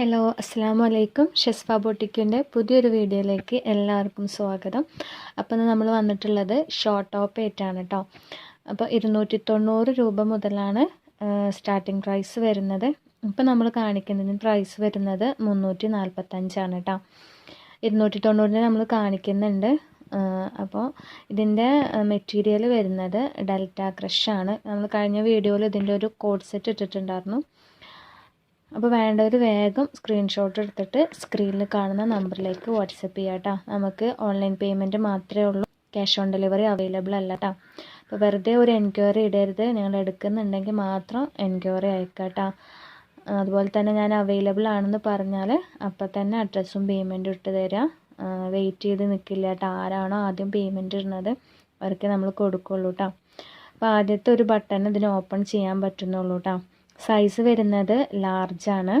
Hello അസ്സാം വലൈക്കും ഷെസ്ഫ ബൊട്ടിക്കിന്റെ പുതിയൊരു വീഡിയോയിലേക്ക് എല്ലാവർക്കും സ്വാഗതം. അപ്പോൾ നമ്മൾ വന്നിട്ടുള്ളത് ഷോർട്ട് ടോപ്പ് ആയിട്ടാണ് കേട്ടോ അപ്പോൾ ഇരുന്നൂറ്റി തൊണ്ണൂറ് രൂപ മുതലാണ് സ്റ്റാർട്ടിങ് പ്രൈസ് വരുന്നത്. ഇപ്പോൾ നമ്മൾ കാണിക്കുന്നതിന് പ്രൈസ് വരുന്നത് മുന്നൂറ്റി നാൽപ്പത്തഞ്ചാണ് കേട്ടോ ഇരുന്നൂറ്റി തൊണ്ണൂറിന് നമ്മൾ കാണിക്കുന്നുണ്ട് അപ്പോൾ ഇതിന്റെ മെറ്റീരിയൽ വരുന്നത് ഡെൽറ്റ ക്രഷാണ് നമ്മൾ കഴിഞ്ഞ വീഡിയോയിൽ ഇതിന്റെ ഒരു കോഡ് സെറ്റ് ഇട്ടിട്ടുണ്ടായിരുന്നു. അപ്പോൾ വേണ്ടവർ വേഗം സ്ക്രീൻഷോട്ട് എടുത്തിട്ട് സ്ക്രീനിൽ കാണുന്ന നമ്പറിലേക്ക് വാട്സപ്പ് ചെയ്യാം കേട്ടോ നമുക്ക് ഓൺലൈൻ പേയ്മെന്റ് മാത്രമേ ഉള്ളൂ. ക്യാഷ് ഓൺ ഡെലിവറി അവൈലബിൾ അല്ല കേട്ടോ അപ്പോൾ വെറുതെ ഒരു എൻക്വയറി ഇടരുത്. ഞങ്ങൾ എടുക്കുന്നുണ്ടെങ്കിൽ മാത്രം എൻക്വയറി അയക്കാം കേട്ടോ അതുപോലെ തന്നെ ഞാൻ അവൈലബിൾ ആണെന്ന് പറഞ്ഞാൽ അപ്പം തന്നെ അഡ്രസ്സും പേയ്മെന്റും ഇട്ട് തരാം. വെയിറ്റ് ചെയ്ത് നിൽക്കില്ല കേട്ടോ ആരാണോ ആദ്യം പേയ്മെന്റ് ഇടുന്നത് അവർക്ക് നമ്മൾ കൊടുക്കുള്ളൂ കേട്ടോ അപ്പോൾ ആദ്യത്തെ ഒരു ബട്ടൺ ഇതിന് ഓപ്പൺ ചെയ്യാൻ പറ്റുന്നുള്ളൂ കേട്ടോ സൈസ് വരുന്നത് ലാർജാണ്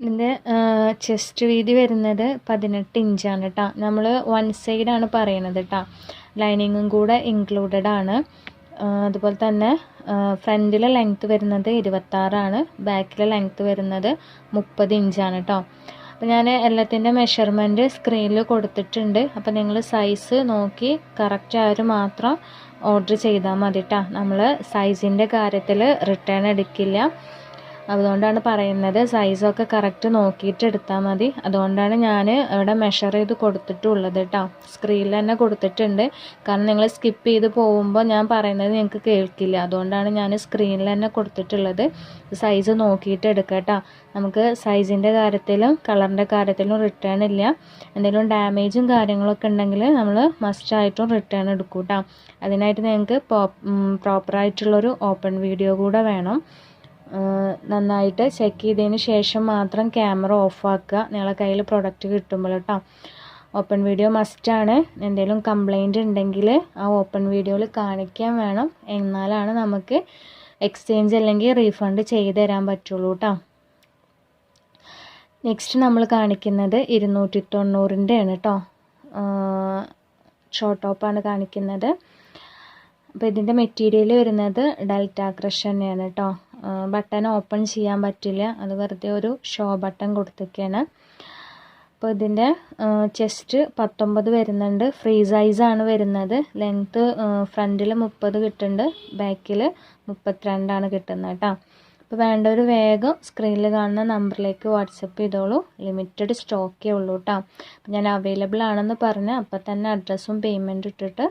ഇതിന്റെ ചെസ്റ്റ് വീതി വരുന്നത് പതിനെട്ട് ഇഞ്ചാണ് കേട്ടോ നമ്മൾ വൺ സൈഡാണ് പറയണത് കേട്ടോ ലൈനിങ്ങും കൂടെ ഇൻക്ലൂഡഡ് ആണ്. അതുപോലെ തന്നെ ഫ്രണ്ടിലെ ലെങ്ത്ത് വരുന്നത് ഇരുപത്താറാണ് ബാക്കിലെ ലെങ്ത്ത് വരുന്നത് മുപ്പത് ഇഞ്ചാണ് കേട്ടോ അപ്പോൾ ഞാൻ എല്ലാത്തിന്റെ മെഷർമെന്റ് സ്ക്രീനിൽ കൊടുത്തിട്ടുണ്ട്. അപ്പോൾ നിങ്ങൾ സൈസ് നോക്കി കറക്റ്റ് ആയവർ മാത്രം ഓർഡർ ചെയ്താൽ മതി കേട്ടോ നമ്മൾ സൈസിന്റെ കാര്യത്തിൽ റിട്ടേൺ എടുക്കില്ല. അതുകൊണ്ടാണ് പറയുന്നത് സൈസൊക്കെ കറക്റ്റ് നോക്കിയിട്ട് എടുത്താൽ മതി. അതുകൊണ്ടാണ് ഞാൻ ഇവിടെ മെഷർ ചെയ്ത് കൊടുത്തിട്ടുള്ളത് കേട്ടോ സ്ക്രീനിൽ തന്നെ കൊടുത്തിട്ടുണ്ട്. കാരണം നിങ്ങൾ സ്കിപ്പ് ചെയ്ത് പോകുമ്പോൾ ഞാൻ പറയുന്നത് നിങ്ങൾക്ക് കേൾക്കില്ല. അതുകൊണ്ടാണ് ഞാൻ സ്ക്രീനിൽ തന്നെ കൊടുത്തിട്ടുള്ളത്. സൈസ് നോക്കിയിട്ട് എടുക്കുക കേട്ടോ നമുക്ക് സൈസിന്റെ കാര്യത്തിലും കളറിന്റെ കാര്യത്തിലും റിട്ടേൺ ഇല്ല. എന്തെങ്കിലും ഡാമേജും കാര്യങ്ങളൊക്കെ ഉണ്ടെങ്കിൽ നമ്മൾ മസ്റ്റായിട്ടും റിട്ടേൺ എടുക്കും കേട്ടോ അതിനായിട്ട് നിങ്ങൾക്ക് പ്രോപ്പറായിട്ടുള്ളൊരു ഓപ്പൺ വീഡിയോ കൂടെ വേണം. നന്നായിട്ട് ചെക്ക് ചെയ്തതിന് ശേഷം മാത്രം ക്യാമറ ഓഫാക്കുക നിങ്ങളെ കയ്യിൽ പ്രൊഡക്റ്റ് കിട്ടുമ്പോൾ കേട്ടോ. ഓപ്പൺ വീഡിയോ മസ്റ്റാണ് എന്തെങ്കിലും കംപ്ലൈന്റ് ഉണ്ടെങ്കിൽ ആ ഓപ്പൺ വീഡിയോയിൽ കാണിക്കാൻ വേണം. എന്നാലാണ് നമുക്ക് എക്സ്ചേഞ്ച് അല്ലെങ്കിൽ റീഫണ്ട് ചെയ്ത് തരാൻ പറ്റുള്ളൂ കേട്ടോ. നെക്സ്റ്റ് നമ്മൾ കാണിക്കുന്നത് ഇരുന്നൂറ്റി തൊണ്ണൂറിന്റെയാണ് കേട്ടോ. ഷോർട്ട് ടോപ്പാണ് കാണിക്കുന്നത്. അപ്പോൾ ഇതിന്റെ മെറ്റീരിയൽ വരുന്നത് ഡെൽറ്റ ക്രഷ് തന്നെയാണ് കേട്ടോ ബട്ടൺ ഓപ്പൺ ചെയ്യാൻ പറ്റില്ല. അത് വെറുതെ ഒരു ഷോ ബട്ടൺ കൊടുത്തൊക്കെയാണ് അപ്പോൾ ഇതിന്റെ ചെസ്റ്റ് പത്തൊമ്പത് വരുന്നുണ്ട്. ഫ്രീ സൈസാണ് വരുന്നത്. ലെങ്ത്ത് ഫ്രണ്ടിൽ മുപ്പത് കിട്ടുന്നുണ്ട്. ബാക്കിൽ മുപ്പത്തിരണ്ടാണ് കിട്ടുന്നത് കേട്ടോ അപ്പോൾ ഒരു വേഗം സ്ക്രീനിൽ കാണുന്ന നമ്പറിലേക്ക് വാട്സപ്പ് ചെയ്തോളൂ. ലിമിറ്റഡ് സ്റ്റോക്കേ ഉള്ളൂ കേട്ടോ അപ്പോൾ ഞാൻ അവൈലബിൾ ആണെന്ന് പറഞ്ഞ് അപ്പോൾ തന്നെ അഡ്രസ്സും പേയ്മെന്റും ഇട്ടിട്ട്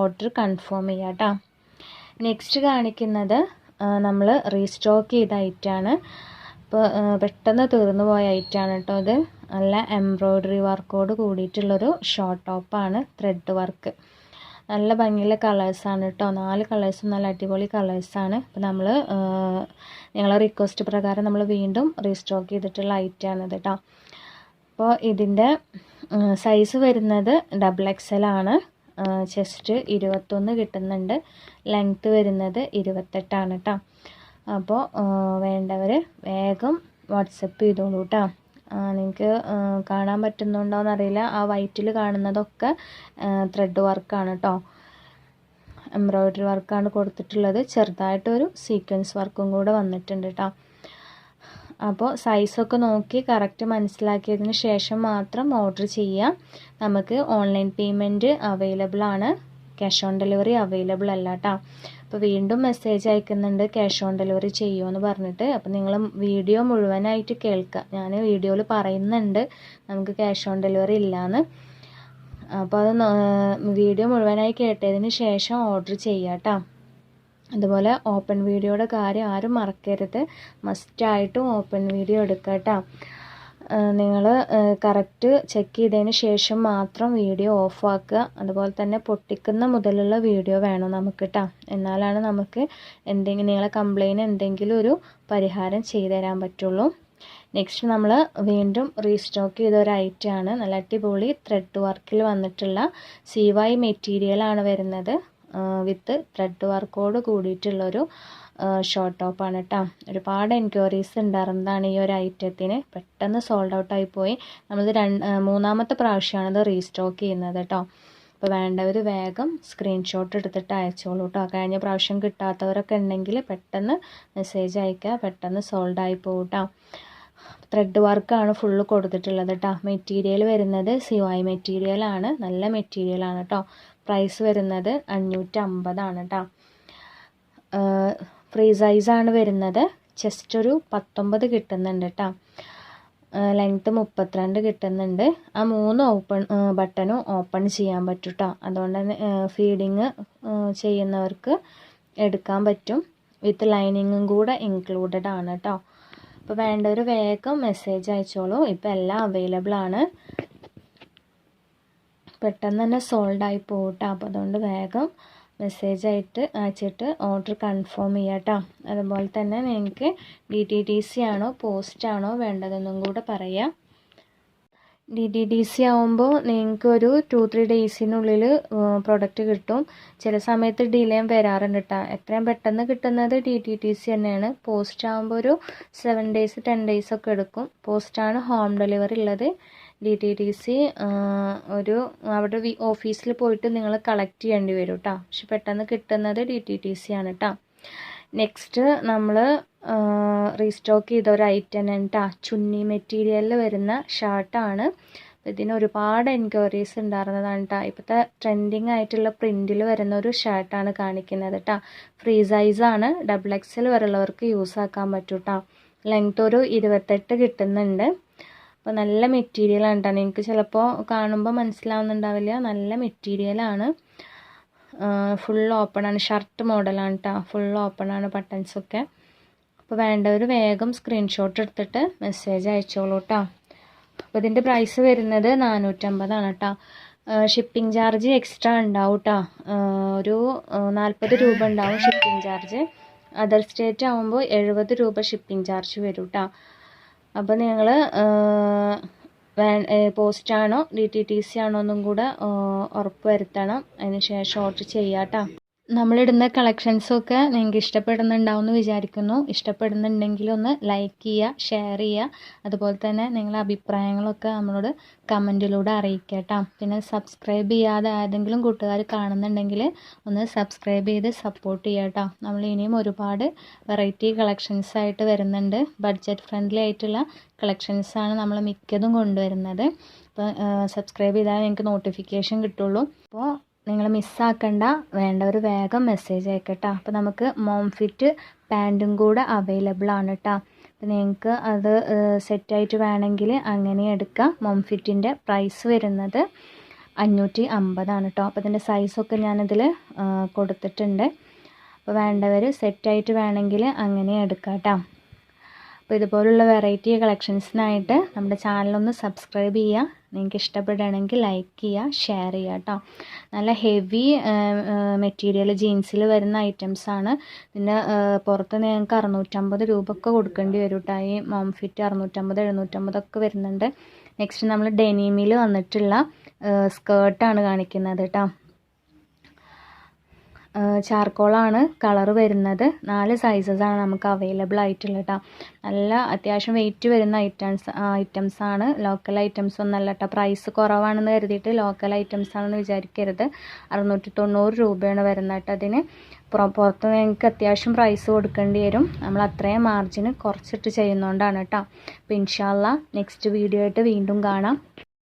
ഓർഡർ കൺഫേം ചെയ്യാം നെക്സ്റ്റ് കാണിക്കുന്നത് നമ്മൾ റീസ്റ്റോക്ക് ചെയ്ത ഐറ്റാണ് ഇപ്പോൾ പെട്ടെന്ന് തീർന്നു പോയ ഐറ്റാണ് കേട്ടോ ഇത്. നല്ല എംബ്രോയ്ഡറി വർക്കോട് കൂടിയിട്ടുള്ളൊരു ഷോർട്ട് ടോപ്പാണ് ത്രെഡ് വർക്ക് നല്ല ഭംഗിയുള്ള കളേഴ്സാണ് കേട്ടോ നാല് കളേഴ്സും നല്ല അടിപൊളി കളേഴ്സാണ് അപ്പോൾ നമ്മൾ നിങ്ങളെ റിക്വസ്റ്റ് പ്രകാരം നമ്മൾ വീണ്ടും റീസ്റ്റോക്ക് ചെയ്തിട്ടുള്ള ഐറ്റാണിത് കേട്ടോ അപ്പോൾ ഇതിന്റെ സൈസ് വരുന്നത് ഡബിൾ എക്സൽ ആണ്. ചെസ്റ്റ് ഇരുപത്തൊന്ന് കിട്ടുന്നുണ്ട്. ലെങ്ത്ത് വരുന്നത് ഇരുപത്തെട്ടാണ് കേട്ടോ അപ്പോൾ വേണ്ടവർ വേഗം വാട്സപ്പ് ചെയ്തോളൂ കേട്ടോ നിങ്ങൾക്ക് കാണാൻ പറ്റുന്നുണ്ടോയെന്ന് അറിയില്ല ആ വൈറ്റിൽ കാണുന്നതൊക്കെ ത്രെഡ് വർക്കാണ് കേട്ടോ എംബ്രോയ്ഡറി വർക്കാണ് കൊടുത്തിട്ടുള്ളത്. ചെറുതായിട്ടൊരു സീക്വൻസ് വർക്കും കൂടെ വന്നിട്ടുണ്ട് കേട്ടോ അപ്പോൾ സൈസൊക്കെ നോക്കി കറക്റ്റ് മനസ്സിലാക്കിയതിന് ശേഷം മാത്രം ഓർഡർ ചെയ്യാം. നമുക്ക് ഓൺലൈൻ പേയ്മെന്റ് അവൈലബിൾ ആണ്. ക്യാഷ് ഓൺ ഡെലിവറി അവൈലബിൾ അല്ല കേട്ടോ അപ്പോൾ വീണ്ടും മെസ്സേജ് അയക്കുന്നുണ്ട് ക്യാഷ് ഓൺ ഡെലിവറി ചെയ്യുമെന്ന് പറഞ്ഞിട്ട്. അപ്പോൾ നിങ്ങൾ വീഡിയോ മുഴുവനായിട്ട് കേൾക്കുക ഞാൻ വീഡിയോയിൽ പറയുന്നുണ്ട് നമുക്ക് ക്യാഷ് ഓൺ ഡെലിവറി ഇല്ലയെന്ന് അപ്പോൾ അത് വീഡിയോ മുഴുവനായി കേട്ടതിന് ശേഷം ഓർഡർ ചെയ്യുക കേട്ടോ അതുപോലെ ഓപ്പൺ വീഡിയോയുടെ കാര്യം ആരും മറക്കരുത്. മസ്റ്റായിട്ടും ഓപ്പൺ വീഡിയോ എടുക്കുക കേട്ടോ നിങ്ങൾ കറക്റ്റ് ചെക്ക് ചെയ്തതിന് ശേഷം മാത്രം വീഡിയോ ഓഫാക്കുക അതുപോലെ തന്നെ പൊട്ടിക്കുന്ന മുതലുള്ള വീഡിയോ വേണം നമുക്ക് കേട്ടോ എന്നാലാണ് നമുക്ക് എന്തെങ്കിലും നിങ്ങളെ കംപ്ലയിന്റ് എന്തെങ്കിലും ഒരു പരിഹാരം ചെയ്തു തരാൻ പറ്റുള്ളൂ. നെക്സ്റ്റ് നമ്മൾ വീണ്ടും റീസ്റ്റോക്ക് ചെയ്ത ഒരു ഐറ്റമാണ് നല്ല അടിപൊളി ത്രെഡ് വർക്കിൽ വന്നിട്ടുള്ള സീവായി മെറ്റീരിയലാണ് വരുന്നത്. വിത്ത് ത്രെഡ് വർക്കോട് കൂടിയിട്ടുള്ളൊരു ഷോർട്ട് ടോപ്പാണ് കേട്ടോ ഒരുപാട് എൻക്വയറീസ് ഉണ്ടായിരുന്നതാണ് ഈ ഒരു ഐറ്റത്തിന്. പെട്ടെന്ന് സോൾഡ് ഔട്ട് ആയി പോയി. നമ്മൾ രണ്ട് മൂന്നാമത്തെ പ്രാവശ്യമാണിത് റീസ്റ്റോക്ക് ചെയ്യുന്നത് കേട്ടോ അപ്പോൾ വേണ്ടവർ വേഗം സ്ക്രീൻഷോട്ട് എടുത്തിട്ട് അയച്ചോളൂ കേട്ടോ കഴിഞ്ഞ പ്രാവശ്യം കിട്ടാത്തവരൊക്കെ ഉണ്ടെങ്കിൽ പെട്ടെന്ന് മെസ്സേജ് അയക്കുക പെട്ടെന്ന് സോൾഡ് ആയി പോകും കേട്ടോ ത്രെഡ് വർക്കാണ് ഫുള്ള് കൊടുത്തിട്ടുള്ളത് കേട്ടോ മെറ്റീരിയൽ വരുന്നത് സിവായ് മെറ്റീരിയലാണ് നല്ല മെറ്റീരിയലാണ് കേട്ടോ പ്രൈസ് വരുന്നത് അഞ്ഞൂറ്റമ്പതാണ് കേട്ടോ ഫ്രീ സൈസാണ് വരുന്നത്. ചെസ്റ്റ് ഒരു പത്തൊമ്പത് കിട്ടുന്നുണ്ട് കേട്ടോ ലെങ്ത്ത് മുപ്പത്തിരണ്ട് കിട്ടുന്നുണ്ട്. ആ മൂന്ന് ഓപ്പൺ ബട്ടണും ഓപ്പൺ ചെയ്യാൻ പറ്റും കേട്ടോ അതുകൊണ്ട് തന്നെ ഫീഡിങ് ചെയ്യുന്നവർക്ക് എടുക്കാൻ പറ്റും. വിത്ത് ലൈനിങ്ങും കൂടെ ഇൻക്ലൂഡഡ് ആണ് കേട്ടോ അപ്പോൾ വേണ്ടവർ വേഗം മെസ്സേജ് അയച്ചോളൂ. ഇപ്പോൾ എല്ലാം അവൈലബിൾ ആണ്. പെട്ടെന്ന് തന്നെ സോൾഡ് ആയി പോകട്ടോ അപ്പോൾ അതുകൊണ്ട് വേഗം മെസ്സേജ് ആയിട്ട് അയച്ചിട്ട് ഓർഡർ കൺഫേം ചെയ്യാം അതുപോലെ തന്നെ നിങ്ങൾക്ക് ഡി ടി ഡി സി ആണോ പോസ്റ്റ് ആണോ വേണ്ടതെന്നും കൂടെ പറയാം. ഡി ടി ഡി സി ആവുമ്പോൾ നിങ്ങൾക്ക് ഒരു ടു ത്രീ ഡേയ്സിനുള്ളിൽ പ്രൊഡക്റ്റ് കിട്ടും. ചില സമയത്ത് ഡിലേയും വരാറുണ്ട് കേട്ടോ എത്രയും പെട്ടെന്ന് കിട്ടുന്നത് ഡി ടി ടി സി തന്നെയാണ്. പോസ്റ്റ് ആകുമ്പോൾ ഒരു സെവൻ ഡേയ്സ് ടെൻ ഡേയ്സ് ഒക്കെ എടുക്കും. പോസ്റ്റാണ് ഹോം ഡെലിവറി ഉള്ളത്. ഡി ടി ടി സി ഒരു അവിടെ ഓഫീസിൽ പോയിട്ട് നിങ്ങൾ കളക്ട് ചെയ്യേണ്ടി വരും കേട്ടോ പക്ഷെ പെട്ടെന്ന് കിട്ടുന്നത് ഡി ടി ടി സി ആണ് കേട്ടോ നെക്സ്റ്റ് നമ്മൾ റീസ്റ്റോക്ക് ചെയ്ത ഒരു ഐറ്റം കേട്ടോ ചുന്നി മെറ്റീരിയലിൽ വരുന്ന ഷർട്ടാണ് ഇതിന് ഒരുപാട് എൻക്വയറീസ് ഉണ്ടായിരുന്നതാണ് കേട്ടോ ഇപ്പോഴത്തെ ട്രെൻഡിങ് ആയിട്ടുള്ള പ്രിന്റിൽ വരുന്ന ഒരു ഷർട്ടാണ് കാണിക്കുന്നത് കേട്ടോ ഫ്രീ സൈസാണ് ഡബിൾ എക്സൽ വരെയുള്ളവർക്ക് യൂസ് ആക്കാൻ പറ്റും കേട്ടോ ലെങ്ത് ഒരു ഇരുപത്തെട്ട് കിട്ടുന്നുണ്ട്. അപ്പോൾ നല്ല മെറ്റീരിയലാണ് കേട്ടോ നിങ്ങൾക്ക് ചിലപ്പോൾ കാണുമ്പോൾ മനസ്സിലാവുന്നുണ്ടാവില്ല. നല്ല മെറ്റീരിയലാണ് ഫുൾ ഓപ്പൺ ആണ്. ഷർട്ട് മോഡലാണ് കേട്ടോ ഫുൾ ഓപ്പൺ ആണ് ബട്ടൺസൊക്കെ അപ്പോൾ വേണ്ടവർ വേഗം സ്ക്രീൻഷോട്ട് എടുത്തിട്ട് മെസ്സേജ് അയച്ചോളൂ കേട്ടോ അപ്പോൾ ഇതിന്റെ പ്രൈസ് വരുന്നത് നാനൂറ്റമ്പതാണ് കേട്ടോ ഷിപ്പിംഗ് ചാർജ് എക്സ്ട്രാ ഉണ്ടാവും കേട്ടോ ഒരു നാൽപ്പത് രൂപ ഉണ്ടാവും ഷിപ്പിംഗ് ചാർജ് അതർ സ്റ്റേറ്റ് ആകുമ്പോൾ എഴുപത് രൂപ ഷിപ്പിംഗ് ചാർജ് വരും കേട്ടോ അപ്പോൾ നിങ്ങൾ പോസ്റ്റാണോ ഡി ടി ടി സി ആണോ എന്നും കൂടെ ഉറപ്പ് വരുത്തണം. അതിന് ശേഷം ഓർഡർ ചെയ്യാം കേട്ടോ നമ്മളിടുന്ന കളക്ഷൻസൊക്കെ നിങ്ങൾക്ക് ഇഷ്ടപ്പെടുന്നുണ്ടാവും എന്ന് വിചാരിക്കുന്നു. ഇഷ്ടപ്പെടുന്നുണ്ടെങ്കിൽ ഒന്ന് ലൈക്ക് ചെയ്യുക ഷെയർ ചെയ്യുക. അതുപോലെ തന്നെ നിങ്ങളുടെ അഭിപ്രായങ്ങളൊക്കെ നമ്മളോട് കമന്റിലൂടെ അറിയിക്കുക പിന്നെ സബ്സ്ക്രൈബ് ചെയ്യാതെ ആരെങ്കിലും കൂട്ടുകാർ കാണുന്നുണ്ടെങ്കിൽ ഒന്ന് സബ്സ്ക്രൈബ് ചെയ്ത് സപ്പോർട്ട് ചെയ്യുക കേട്ടോ നമ്മൾ ഇനിയും ഒരുപാട് വെറൈറ്റി കളക്ഷൻസ് ആയിട്ട് വരുന്നുണ്ട്. ബഡ്ജറ്റ് ഫ്രണ്ട്ലി ആയിട്ടുള്ള കളക്ഷൻസാണ് നമ്മൾ മിക്കതും കൊണ്ടുവരുന്നത്. അപ്പോൾ സബ്സ്ക്രൈബ് ചെയ്താൽ നിങ്ങൾക്ക് നോട്ടിഫിക്കേഷൻ കിട്ടുള്ളൂ. അപ്പോൾ നിങ്ങൾ മിസ്സാക്കണ്ട. വേണ്ടവർ വേഗം മെസ്സേജ് അയക്കട്ടോ. അപ്പോൾ നമുക്ക് മോം ഫിറ്റ് പാന്റും കൂടെ അവൈലബിൾ ആണ് കേട്ടോ അപ്പോൾ നിങ്ങൾക്ക് അത് സെറ്റായിട്ട് വേണമെങ്കിൽ അങ്ങനെ എടുക്കാം. മോം ഫിറ്റിന്റെ പ്രൈസ് വരുന്നത് അഞ്ഞൂറ്റി അമ്പതാണ് കേട്ടോ അപ്പോൾ ഇതിന്റെ സൈസൊക്കെ ഞാനിതിൽ കൊടുത്തിട്ടുണ്ട്. അപ്പോൾ വേണ്ടവർ സെറ്റായിട്ട് വേണമെങ്കിൽ അങ്ങനെ എടുക്കാം കേട്ടോ അപ്പോൾ ഇതുപോലുള്ള വെറൈറ്റി കളക്ഷൻസിനായിട്ട് നമ്മുടെ ചാനലൊന്ന് സബ്സ്ക്രൈബ് ചെയ്യുക നിങ്ങൾക്ക് ഇഷ്ടപ്പെടുകയാണെങ്കിൽ ലൈക്ക് ചെയ്യുക ഷെയർ ചെയ്യുക കേട്ടോ നല്ല ഹെവി മെറ്റീരിയൽ ജീൻസിൽ വരുന്ന ഐറ്റംസ് ആണ്. പിന്നെ പുറത്ത് നിങ്ങൾക്ക് അറുന്നൂറ്റമ്പത് രൂപയൊക്കെ കൊടുക്കേണ്ടി വരും കേട്ടോ ഈ മോം ഫിറ്റ് അറുന്നൂറ്റമ്പത് എഴുന്നൂറ്റമ്പതൊക്കെ വരുന്നുണ്ട്. നെക്സ്റ്റ് നമ്മൾ ഡെനീമിൽ വന്നിട്ടുള്ള സ്കേർട്ടാണ് കാണിക്കുന്നത് കേട്ടോ ചാർക്കോളാണ് കളർ വരുന്നത്. നാല് സൈസസാണ് നമുക്ക് അവൈലബിൾ ആയിട്ടുള്ളത് കേട്ടോ നല്ല അത്യാവശ്യം വെയിറ്റ് വരുന്ന ഐറ്റംസ് ഐറ്റംസ് ആണ്. ലോക്കൽ ഐറ്റംസ് ഒന്നല്ല കേട്ടോ പ്രൈസ് കുറവാണെന്ന് കരുതിയിട്ട് ലോക്കൽ ഐറ്റംസ് ആണെന്ന് വിചാരിക്കരുത്. അറുന്നൂറ്റി തൊണ്ണൂറ് രൂപയാണ് വരുന്നത് കേട്ടോ അതിന്. പുറത്ത് നിങ്ങൾക്ക് അത്യാവശ്യം പ്രൈസ് കൊടുക്കേണ്ടി വരും. നമ്മൾ അത്രയും മാർജിന് കുറച്ചിട്ട് ചെയ്യുന്നതുകൊണ്ടാണ് കേട്ടോ അപ്പോൾ ഇൻഷാല്ല നെക്സ്റ്റ് വീഡിയോ ആയിട്ട് വീണ്ടും കാണാം.